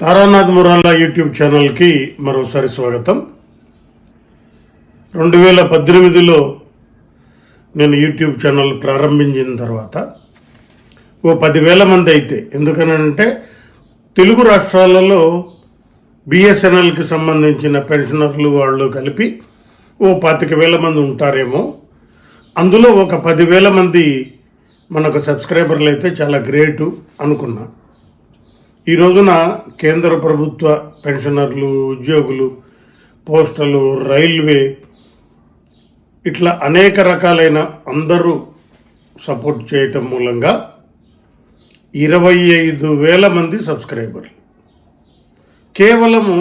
Taranath మురాలా YouTube ఛానల్కి మరోసారి స్వాగతం. రెండు వేల పద్దెనిమిదిలో నేను యూట్యూబ్ ఛానల్ ప్రారంభించిన తర్వాత ఓ పదివేల మంది అయితే. ఎందుకనంటే తెలుగు రాష్ట్రాలలో బిఎస్ఎన్ఎల్కి సంబంధించిన పెన్షనర్లు వాళ్ళు కలిపి ఓ పాతిక వేల మంది ఉంటారేమో. అందులో ఒక పదివేల మంది మనకు సబ్స్క్రైబర్లు అయితే చాలా గ్రేటు అనుకున్నాను ఈ రోజున కేంద్ర ప్రభుత్వ పెన్షనర్లు ఉద్యోగులు పోస్టలు రైల్వే ఇట్లా అనేక రకాలైన అందరూ సపోర్ట్ చేయటం మూలంగా ఇరవై ఐదు వేల మంది సబ్స్క్రైబర్లు. కేవలము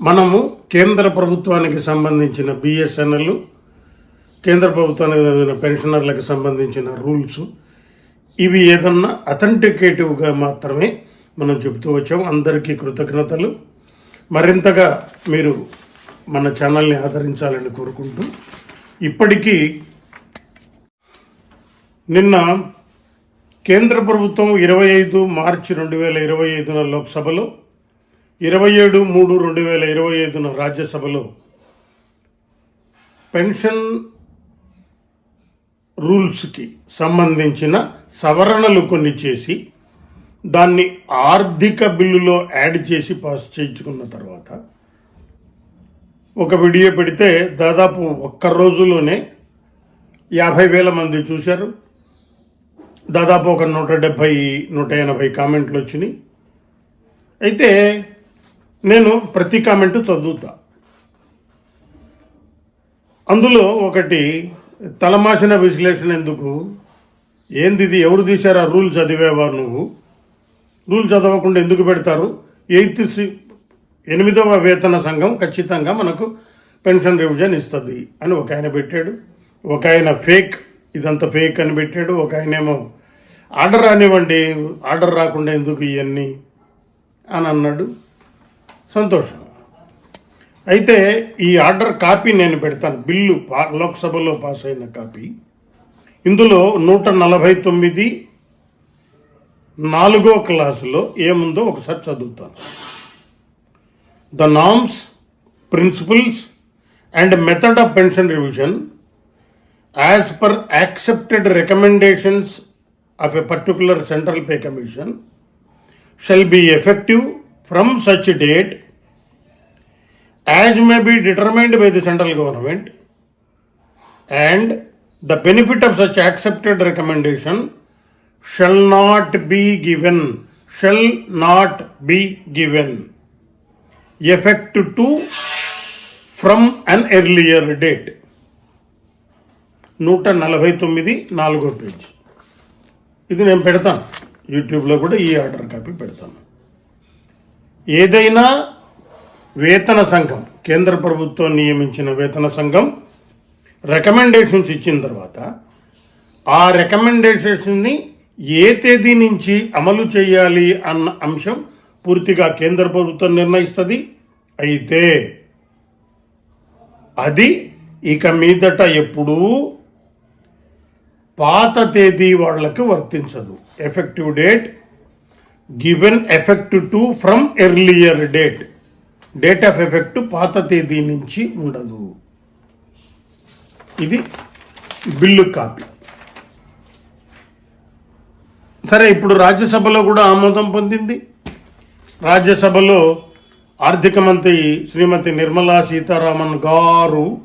మనము కేంద్ర ప్రభుత్వానికి సంబంధించిన బిఎస్ఎన్ఎల్ కేంద్ర ప్రభుత్వానికి సంబంధించిన పెన్షనర్లకు సంబంధించిన రూల్స్ ఇవి ఏదన్నా అథెంటికేటివ్గా మాత్రమే మనం చెబుతూ వచ్చాం. అందరికీ కృతజ్ఞతలు. మరింతగా మీరు మన ఛానల్ని ఆదరించాలని కోరుకుంటూ ఇప్పటికీ నిన్న కేంద్ర ప్రభుత్వం ఇరవై ఐదు మార్చి రెండు వేల ఇరవై ఐదున లోక్సభలో ఇరవై ఏడు మూడు రెండు వేల ఇరవై ఐదున రాజ్యసభలో పెన్షన్ రూల్స్కి సంబంధించిన సవరణలు కొన్ని చేసి దాన్ని ఆర్థిక బిల్లులో యాడ్ చేసి పాస్ చేయించుకున్న తర్వాత ఒక వీడియో పెడితే దాదాపు ఒక్క రోజులోనే యాభై వేల మంది చూశారు. దాదాపు ఒక నూట డెబ్భై నూట ఎనభై కామెంట్లు వచ్చినాయి. అయితే నేను ప్రతి కామెంట్ చదువుతా. అందులో ఒకటి తలమాసిన విశ్లేషణ ఎందుకు? ఏంది ఇది ఎవరు తీశారు ఆ రూల్ చదివేవా నువ్వు? రూల్ చదవకుండా ఎందుకు పెడతారు? ఎయిత్ సి- ఎనిమిదవ వేతన సంఘం ఖచ్చితంగా మనకు పెన్షన్ రివిజన్ ఇస్తుంది అని ఒక ఆయన పెట్టాడు. ఒక ఆయన ఫేక్ ఇదంతా ఫేక్ అని పెట్టాడు. ఒక ఆయన ఏమో ఆర్డర్ రానివ్వండి ఆర్డర్ రాకుండా ఎందుకు ఇవన్నీ అని అన్నాడు. సంతోషం. అయితే ఈ ఆర్డర్ కాపీ నేను పెడతాను. బిల్లు పా లోక్సభలో పాస్ అయిన కాపీ. ఇందులో నూట నలభై తొమ్మిది నాలుగో క్లాసులో ఏముందో ఒకసారి చదువుతాను. The norms principles and method of pension revision as per accepted recommendations of a particular central pay commission shall be effective from such date as may be determined by the central government and the benefit of such accepted recommendation shall not be given shall not be given effect to from an earlier date నూట నలభై తొమ్మిది నాలుగో page. ఇది నేను పెడతాను. యూట్యూబ్లో కూడా ఈ ఆర్డర్ కాపీ పెడతాను. ఏదైనా వేతన సంఘం కేంద్ర ప్రభుత్వం నియమించిన వేతన సంఘం రికమెండేషన్స్ ఇచ్చిన తర్వాత ఆ రికమెండేషన్స్ని ఏ తేదీ నుంచి అమలు చేయాలి అన్న అంశం పూర్తిగా కేంద్ర ప్రభుత్వం నిర్ణయిస్తుంది. అయితే అది ఇక మీదట ఎప్పుడూ పాత తేదీ వాళ్ళకి వర్తించదు. Effective date given effect to from earlier date. Date of effect పాత తేదీ నుంచి ఉండదు. ఇది బిల్లు కాపీ. సరే ఇప్పుడు రాజ్యసభలో కూడా ఆమోదం పొందింది. రాజ్యసభలో ఆర్థిక మంత్రి శ్రీమతి నిర్మలా సీతారామన్ గారు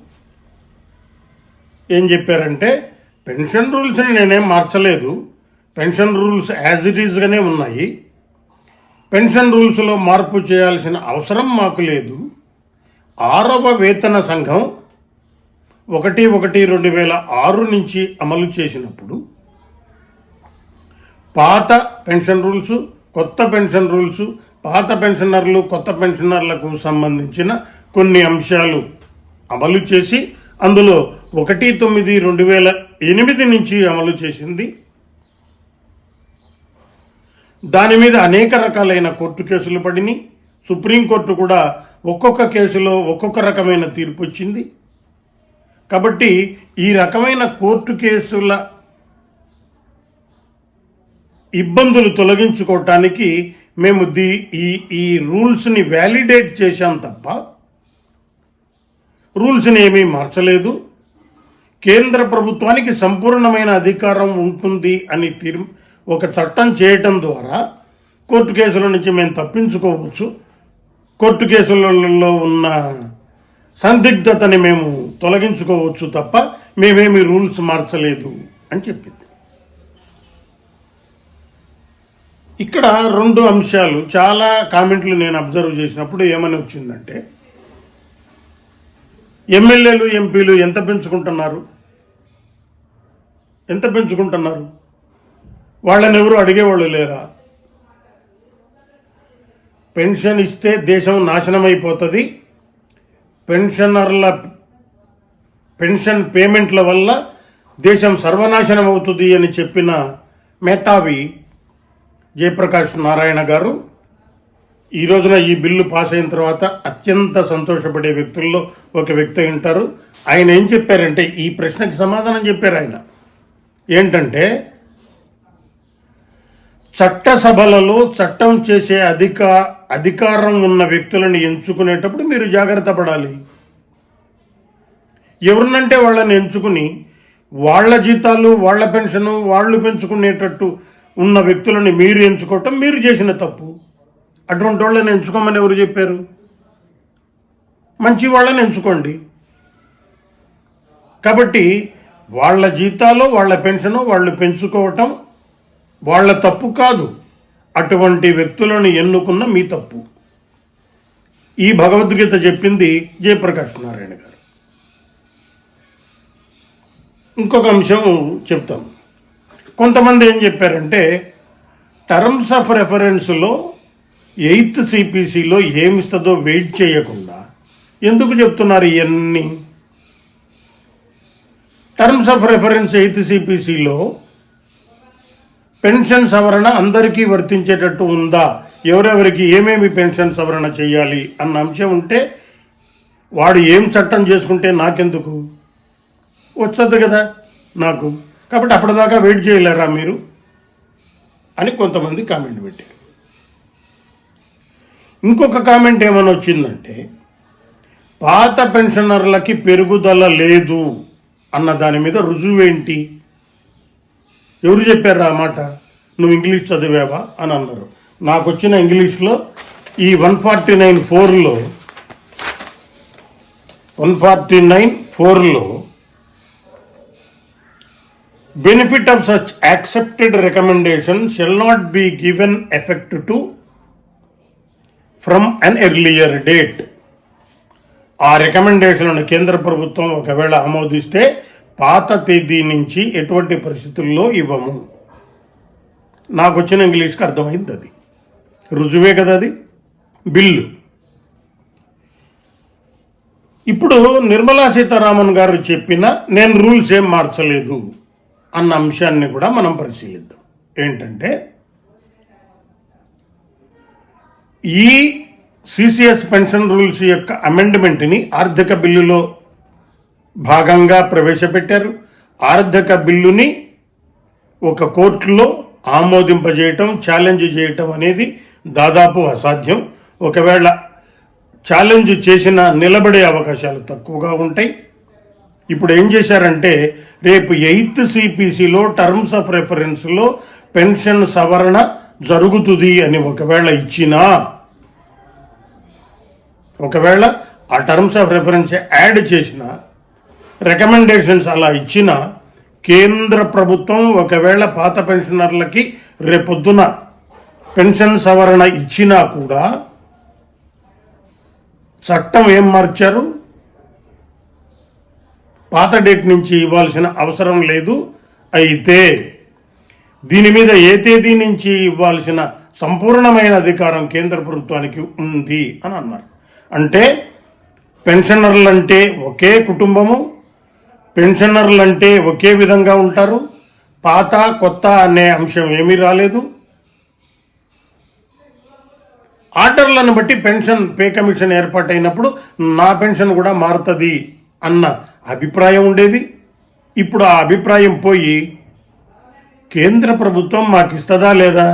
ఏం చెప్పారంటే పెన్షన్ రూల్స్ని నేనేం మార్చలేదు. పెన్షన్ రూల్స్ యాజ్ ఇట్ ఈజ్గానే ఉన్నాయి. పెన్షన్ రూల్స్లో మార్పు చేయాల్సిన అవసరం మాకు లేదు. ఆరవ వేతన సంఘం ఒకటి ఒకటి రెండు వేల ఆరు నుంచి అమలు చేసినప్పుడు పాత పెన్షన్ రూల్స్ కొత్త పెన్షన్ రూల్స్ పాత పెన్షనర్లు కొత్త పెన్షనర్లకు సంబంధించిన కొన్ని అంశాలు అమలు చేసి అందులో ఒకటి తొమ్మిది రెండు వేల ఎనిమిది నుంచి అమలు చేసింది. దాని మీద అనేక రకాలైన కోర్టు కేసులు పడినాయి. సుప్రీంకోర్టు కూడా ఒక్కొక్క కేసులో ఒక్కొక్క రకమైన తీర్పు వచ్చింది. కాబట్టి ఈ రకమైన కోర్టు కేసుల ఇబ్బందులు తొలగించుకోవటానికి మేము దీ ఈ ఈ రూల్స్ని వ్యాలిడేట్ చేశాం తప్ప రూల్స్ని ఏమీ మార్చలేదు. కేంద్ర ప్రభుత్వానికి సంపూర్ణమైన అధికారం ఉంటుంది అని తీర్ ఒక చట్టం చేయటం ద్వారా కోర్టు కేసుల నుంచి మేము తప్పించుకోవచ్చు. కోర్టు కేసులలో ఉన్న సందిగ్ధతని మేము తొలగించుకోవచ్చు తప్ప మేమేమి రూల్స్ మార్చలేదు అని చెప్పింది. ఇక్కడ రెండు అంశాలు చాలా కామెంట్లు నేను అబ్జర్వ్ చేసినప్పుడు ఏమని వచ్చిందంటే ఎమ్మెల్యేలు ఎంపీలు ఎంత పెంచుకుంటున్నారు? ఎంత పెంచుకుంటున్నారు? వాళ్ళని ఎవరు అడిగేవాళ్ళు లేరా? పెన్షన్ ఇస్తే దేశం నాశనం అయిపోతుంది పెన్షనర్ల పెన్షన్ పేమెంట్ల వల్ల దేశం సర్వనాశనం అవుతుంది అని చెప్పిన మేధావి జయప్రకాష్ నారాయణ గారు. ఈ రోజున ఈ బిల్లు పాస్ అయిన తర్వాత అత్యంత సంతోషపడే వ్యక్తుల్లో ఒక వ్యక్తి ఉంటారు. ఆయన ఏం చెప్పారంటే ఈ ప్రశ్నకి సమాధానం చెప్పారు ఆయన. ఏంటంటే చట్టసభలలో చట్టం చేసే అధిక అధికారం ఉన్న వ్యక్తులను ఎంచుకునేటప్పుడు మీరు జాగ్రత్త పడాలి. ఎవరినంటే వాళ్ళని ఎంచుకుని వాళ్ళ జీతాలు వాళ్ళ పెన్షను వాళ్ళు పెంచుకునేటట్టు ఉన్న వ్యక్తులను మీరు ఎంచుకోవటం మీరు చేసిన తప్పు. అటువంటి వాళ్ళని ఎంచుకోమని ఎవరు చెప్పారు? మంచి వాళ్ళని ఎంచుకోండి. కాబట్టి వాళ్ళ జీతాలు వాళ్ళ పెన్షను వాళ్ళు పెంచుకోవటం వాళ్ళ తప్పు కాదు. అటువంటి వ్యక్తులను ఎన్నుకున్న మీ తప్పు. ఈ భగవద్గీత చెప్పింది జయప్రకాష్ నారాయణ గారు. ఇంకొక అంశం చెప్తాము కొంతమంది ఏం చెప్పారంటే టర్మ్స్ ఆఫ్ రెఫరెన్స్లో ఎయిత్ సిపిసిలో ఏమిస్తుందో వెయిట్ చేయకుండా ఎందుకు చెప్తున్నారు ఇవన్నీ టర్మ్స్ ఆఫ్ రెఫరెన్స్ ఎయిత్ సిపిసిలో పెన్షన్ సవరణ అందరికీ వర్తించేటట్టు ఉందా? ఎవరెవరికి ఏమేమి పెన్షన్ సవరణ చేయాలి అన్న అంశం ఉంటే వాడు ఏం చట్టం చేసుకుంటే నాకెందుకు? వస్తుంది కదా నాకు. కాబట్టి అప్పటిదాకా వెయిట్ చేయలేరా మీరు? అని కొంతమంది కామెంట్ పెట్టారు. ఇంకొక కామెంట్ ఏమైనా వచ్చిందంటే పాత పెన్షనర్లకి పెరుగుదల లేదు అన్న దాని మీద రుజువేంటి ఎవరు చెప్పారు ఆ మాట? నువ్వు ఇంగ్లీష్ చదివావా? అని అన్నారు. నాకు వచ్చిన ఇంగ్లీష్లో ఈ వన్ ఫార్టీ నైన్ ఫోర్లో వన్ ఫార్టీ నైన్ ఫోర్లో benefit of such accepted recommendation shall not be given effect to from an earlier date ఆ రికమెండేషన్లను కేంద్ర ప్రభుత్వం ఒకవేళ ఆమోదిస్తే పాత తేదీ నుంచి ఎటువంటి పరిస్థితుల్లో ఇవ్వము. నాకు వచ్చిన ఇంగ్లీష్కి అర్థమైంది అది. రుజువే కదా అది? బిల్లు. ఇప్పుడు నిర్మలా సీతారామన్ గారు చెప్పిన నేను రూల్స్ ఏం మార్చలేదు. అన్న అంశాన్ని కూడా మనం పరిశీలిద్దాం. ఏంటంటే ఈ సిసిఎస్ పెన్షన్ రూల్స్ యొక్క అమెండ్మెంట్ని ఆర్థిక బిల్లులో భాగంగా ప్రవేశపెట్టారు. ఆర్థిక బిల్లుని ఒక కోర్టులో ఆమోదింపజేయటం ఛాలెంజ్ చేయటం అనేది దాదాపు అసాధ్యం. ఒకవేళ ఛాలెంజ్ చేసిన నిలబడే అవకాశాలు తక్కువగా ఉంటాయి. ఇప్పుడు ఏం చేశారంటే రేపు ఎయిత్ సిపిసిలో టర్మ్స్ ఆఫ్ రెఫరెన్స్లో పెన్షన్ సవరణ జరుగుతుంది అని ఒకవేళ ఇచ్చినా ఒకవేళ ఆ టర్మ్స్ ఆఫ్ రెఫరెన్స్ యాడ్ చేసిన రికమెండేషన్స్ అలా ఇచ్చిన కేంద్ర ప్రభుత్వం ఒకవేళ పాత పెన్షనర్లకి రేపొద్దున పెన్షన్ సవరణ ఇచ్చినా కూడా చట్టం ఏం మార్చారు? పాత డేట్ నుంచి ఇవ్వాల్సిన అవసరం లేదు అయితే దీని మీద ఏ తేదీ నుంచి ఇవ్వాల్సిన సంపూర్ణమైన అధికారం కేంద్ర ప్రభుత్వానికి ఉంది అని అన్నారు. అంటే పెన్షనర్లు అంటే ఒకే కుటుంబము పెన్షనర్లు అంటే ఒకే విధంగా ఉంటారు పాత కొత్త అనే అంశం ఏమీ రాలేదు. ఆర్డర్లను బట్టి పెన్షన్ పే కమిషన్ ఏర్పాటైనప్పుడు నా పెన్షన్ కూడా మారుతుంది. అన్న అభిప్రాయం ఉండేది. ఇప్పుడు ఆ అభిప్రాయం పోయి కేంద్ర ప్రభుత్వం మాకు ఇస్తుందా లేదా?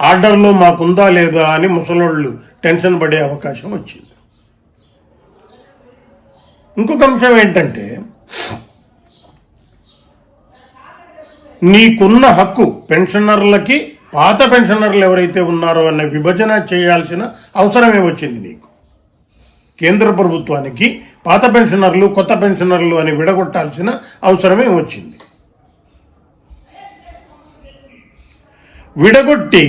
ఆర్డర్లో మాకుందా లేదా అని ముసలోళ్ళు టెన్షన్ పడే అవకాశం వచ్చింది. ఇంకొక అంశం ఏంటంటే నీకున్న హక్కు పెన్షనర్లకి పాత పెన్షనర్లు ఎవరైతే ఉన్నారో అనే విభజన చేయాల్సిన అవసరమే వచ్చింది నీకు. కేంద్ర ప్రభుత్వానికి పాత పెన్షనర్లు కొత్త పెన్షనర్లు అని విడగొట్టాల్సిన అవసరమే వచ్చింది. విడగొట్టి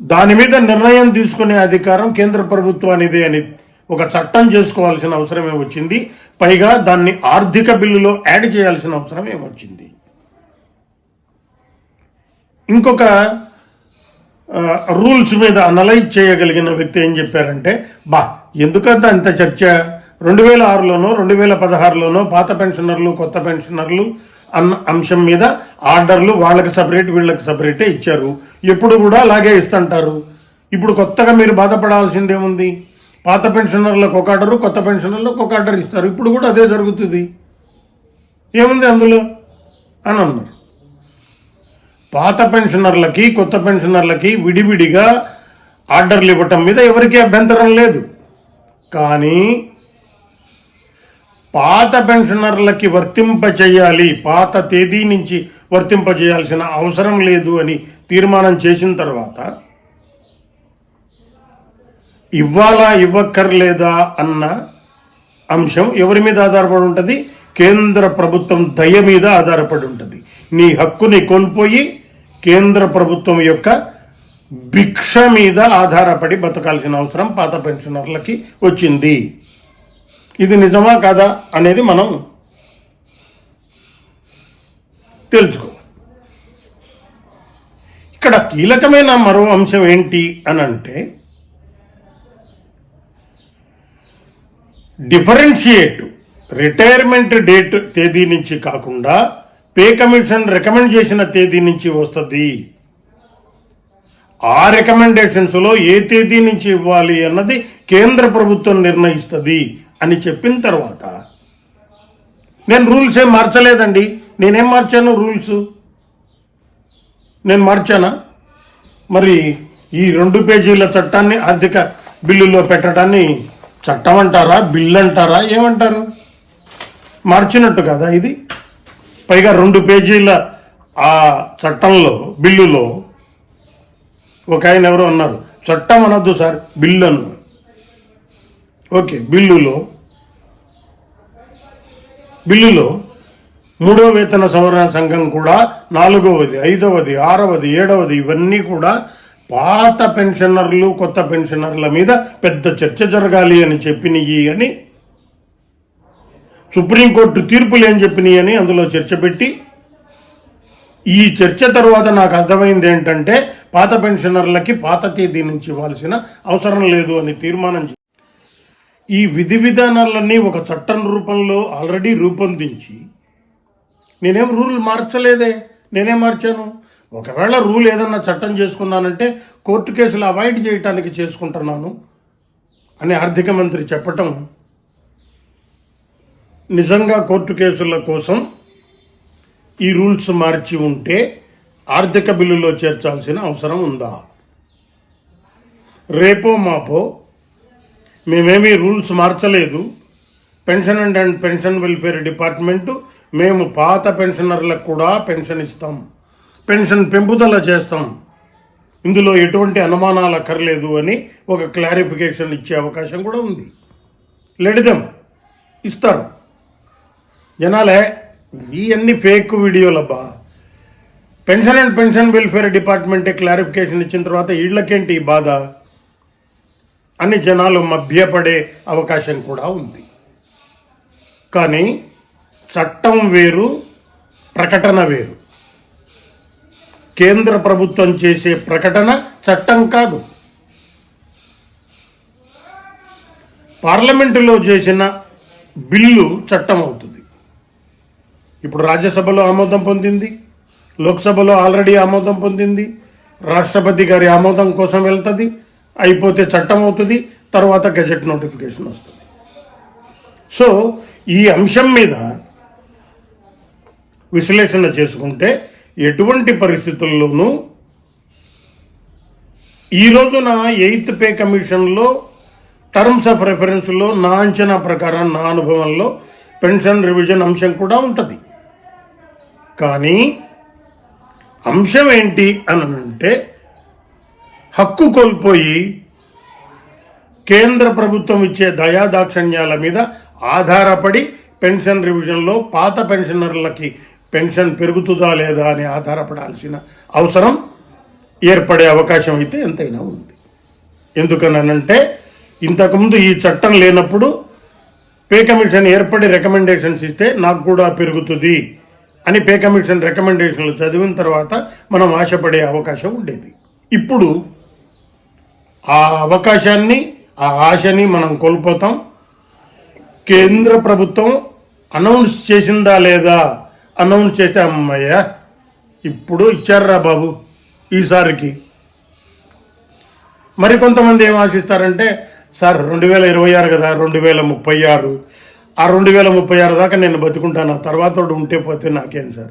దాని మీద నిర్ణయం తీసుకునే అధికారం కేంద్ర ప్రభుత్వానిదే అని ఒక చట్టం చేసుకోవాల్సిన అవసరం ఏమొచ్చింది పైగా దాన్ని ఆర్థిక బిల్లులో యాడ్ చేయాల్సిన అవసరం ఏమొచ్చింది ఇంకొక రూల్స్ మీద అనలైజ్ చేయగలిగిన వ్యక్తి ఏం చెప్పారంటే బా ఎందుకంత అంత చర్చ? రెండు వేల ఆరులోనో రెండు వేల పదహారులోనో పాత పెన్షనర్లు కొత్త పెన్షనర్లు అన్న అంశం మీద ఆర్డర్లు వాళ్ళకి సపరేట్ వీళ్ళకి సపరేటే ఇచ్చారు. ఎప్పుడు కూడా అలాగే ఇస్తుంటారు. ఇప్పుడు కొత్తగా మీరు బాధపడాల్సిందేముంది? పాత పెన్షనర్లకు ఒక ఆర్డరు కొత్త పెన్షనర్లకు ఒక ఆర్డర్ ఇస్తారు. ఇప్పుడు కూడా అదే జరుగుతుంది. ఏముంది అందులో? అని అన్నారు. పాత పెన్షనర్లకి కొత్త పెన్షనర్లకి విడివిడిగా ఆర్డర్లు ఇవ్వటం మీద ఎవరికీ అభ్యంతరం లేదు. కానీ పాత పెన్షనర్లకి వర్తింపచేయాలి పాత తేదీ నుంచి వర్తింపజేయాల్సిన అవసరం లేదు అని తీర్మానం చేసిన తర్వాత ఇవ్వాలా ఇవ్వక్కర్లేదా అన్న అంశం ఎవరి మీద ఆధారపడి ఉంటుంది? కేంద్ర ప్రభుత్వం దయ మీద ఆధారపడి ఉంటుంది. నీ హక్కుని కోల్పోయి కేంద్ర ప్రభుత్వం యొక్క భిక్ష మీద ఆధారపడి బతకాల్సిన అవసరం పాత పెన్షనర్లకి వచ్చింది. ఇది నిజమా కాదా అనేది మనం తెలుసుకోవాలి. ఇక్కడ కీలకమైన మరో అంశం ఏంటి అని అంటే డిఫరెన్షియేట్ రిటైర్మెంట్ డేట్ తేదీ నుంచి కాకుండా పే కమిషన్ రికమెండ్ చేసిన తేదీ నుంచి వస్తుంది. ఆ రికమెండేషన్స్లో ఏ తేదీ నుంచి ఇవ్వాలి అన్నది కేంద్ర ప్రభుత్వం నిర్ణయిస్తుంది అని చెప్పిన తర్వాత నేను రూల్స్ ఏం మార్చలేదండి. నేనేం మార్చాను రూల్స్? నేను మార్చానా? మరి ఈ రెండు పేజీల చట్టాన్ని ఆర్థిక బిల్లులో పెట్టడాన్ని చట్టం అంటారా బిల్ అంటారా ఏమంటారు? మార్చినట్టు కదా ఇది? పైగా రెండు పేజీల ఆ చట్టంలో బిల్లులో ఒక ఆయన ఎవరో అన్నారు. చట్టం అనొద్దు సార్ బిల్లు అన్న ఓకే బిల్లులో బిల్లులో మూడో వేతన సవరణ సంఘం కూడా నాలుగవది ఐదవది ఆరవది ఏడవది ఇవన్నీ కూడా పాత పెన్షనర్లు కొత్త పెన్షనర్ల మీద పెద్ద చర్చ జరగాలి అని చెప్పినవి అని సుప్రీంకోర్టు తీర్పులు ఏం చెప్పినాయి అని అందులో చర్చ పెట్టి ఈ చర్చ తర్వాత నాకు అర్థమైంది ఏంటంటే పాత పెన్షనర్లకి పాత తేదీ నుంచి ఇవ్వాల్సిన అవసరం లేదు అని తీర్మానం ఈ విధి విధానాలన్నీ ఒక చట్టం రూపంలో ఆల్రెడీ రూపొందించి నేనేం రూల్ మార్చలేదే నేనేం మార్చాను? ఒకవేళ రూల్ ఏదన్నా చట్టం చేసుకున్నానంటే కోర్టు కేసులు అవాయిడ్ చేయటానికి చేసుకుంటున్నాను అని ఆర్థిక మంత్రి చెప్పటం నిజంగా కోర్టు కేసుల కోసం ఈ రూల్స్ మార్చి ఉంటే ఆర్థిక బిల్లులో చేర్చాల్సిన అవసరం ఉందా? రేపో మాపో మేమేమీ రూల్స్ మార్చలేదు. Pension and and pension welfare department మేము పాత పెన్షనర్లకు కూడా పెన్షన్ ఇస్తాం. పెన్షన్ పెంపుదల చేస్తాం. ఇందులో ఎటువంటి అనుమానాలు అక్కర్లేదు అని ఒక క్లారిఫికేషన్ ఇచ్చే అవకాశం కూడా ఉంది. లెడిదం. ఇస్తారు. జనాలే ఇవన్నీ ఫేక్ వీడియోలబ్బా పెన్షన్ అండ్ పెన్షన్ వెల్ఫేర్ డిపార్ట్మెంటే క్లారిఫికేషన్ ఇచ్చిన తర్వాత వీళ్ళకేంటి బాధ? అని జనాలు మభ్యపడే అవకాశం కూడా ఉంది. కానీ చట్టం వేరు ప్రకటన వేరు. కేంద్ర ప్రభుత్వం చేసే ప్రకటన చట్టం కాదు. పార్లమెంటులో చేసిన బిల్లు చట్టం అవుతుంది. ఇప్పుడు రాజ్యసభలో ఆమోదం పొందింది. లోక్సభలో ఆల్రెడీ ఆమోదం పొందింది. రాష్ట్రపతి గారి ఆమోదం కోసం వెళ్తుంది. అయిపోతే చట్టం అవుతుంది. తర్వాత గెజెట్ నోటిఫికేషన్ వస్తుంది. సో ఈ అంశం మీద విశ్లేషణ చేసుకుంటే ఎటువంటి పరిస్థితుల్లోనూ ఈ రోజున ఎయిత్ పే కమిషన్లో టర్మ్స్ ఆఫ్ రెఫరెన్స్లో నా అంచనా ప్రకారం నా అనుభవంలో పెన్షన్ రివిజన్ అంశం కూడా ఉంటుంది. కానీ అంశం ఏంటి అని అంటే హక్కు కోల్పోయి కేంద్ర ప్రభుత్వం ఇచ్చే దయాదాక్షణ్యాల మీద ఆధారపడి పెన్షన్ రివిజన్లో పాత పెన్షనర్లకి పెన్షన్ పెరుగుతుందా లేదా అని ఆధారపడాల్సిన అవసరం ఏర్పడే అవకాశం అయితే ఎంతైనా ఉంది. ఎందుకనంటే ఇంతకుముందు ఈ చట్టం లేనప్పుడు పే కమిషన్ ఏర్పడి రికమెండేషన్స్ ఇస్తే నాకు కూడా పెరుగుతుంది. అని పే కమిషన్ రికమెండేషన్లు చదివిన తర్వాత మనం ఆశపడే అవకాశం ఉండేది. ఇప్పుడు ఆ అవకాశాన్ని ఆ ఆశని మనం కోల్పోతాం. కేంద్ర ప్రభుత్వం అనౌన్స్ చేసిందా లేదా అనౌన్స్ చేస్తే ఇప్పుడు ఇచ్చారా బాబు ఈసారికి. మరి కొంతమంది ఏం ఆశిస్తారంటే సార్ రెండు వేల ఇరవై ఆరు కదా రెండు వేల ముప్పై ఆరు ఆ రెండు వేల ముప్పై ఆరు దాకా నేను బతుకుంటాను. తర్వాత వాడు ఉంటే పోతే నాకేం సార్?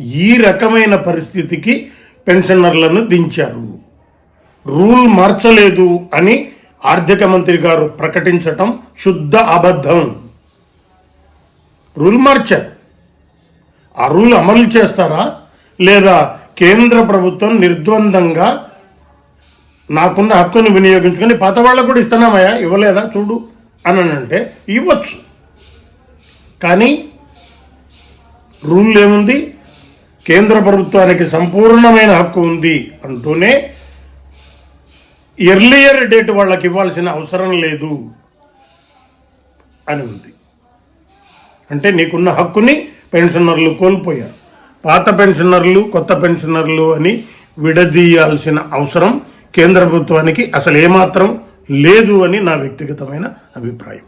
ఈ రకమైన పరిస్థితికి పెన్షనర్లను దించారు. రూల్ మార్చలేదు అని ఆర్థిక మంత్రి గారు ప్రకటించటం శుద్ధ అబద్ధం. రూల్ మార్చారు. ఆ రూల్ అమలు చేస్తారా? లేదా కేంద్ర ప్రభుత్వం నిర్ద్వందంగా నాకున్న హక్కును వినియోగించుకొని పాత వాళ్ళకు కూడా ఇస్తున్నామయ్యా? ఇవ్వలేదా? చూడు. అని అంటే ఇవ్వచ్చు. కానీ రూల్ ఏముంది? కేంద్ర ప్రభుత్వానికి సంపూర్ణమైన హక్కు ఉంది అంటూనే ఎర్లియర్ డేట్ వాళ్ళకి ఇవ్వాల్సిన అవసరం లేదు అని ఉంది. అంటే నీకున్న హక్కుని పెన్షనర్లు కోల్పోయారు. పాత పెన్షనర్లు కొత్త పెన్షనర్లు అని విడదీయాల్సిన అవసరం కేంద్ర ప్రభుత్వానికి అసలు ఏమాత్రం లేదు అని నా వ్యక్తిగతమైన అభిప్రాయం.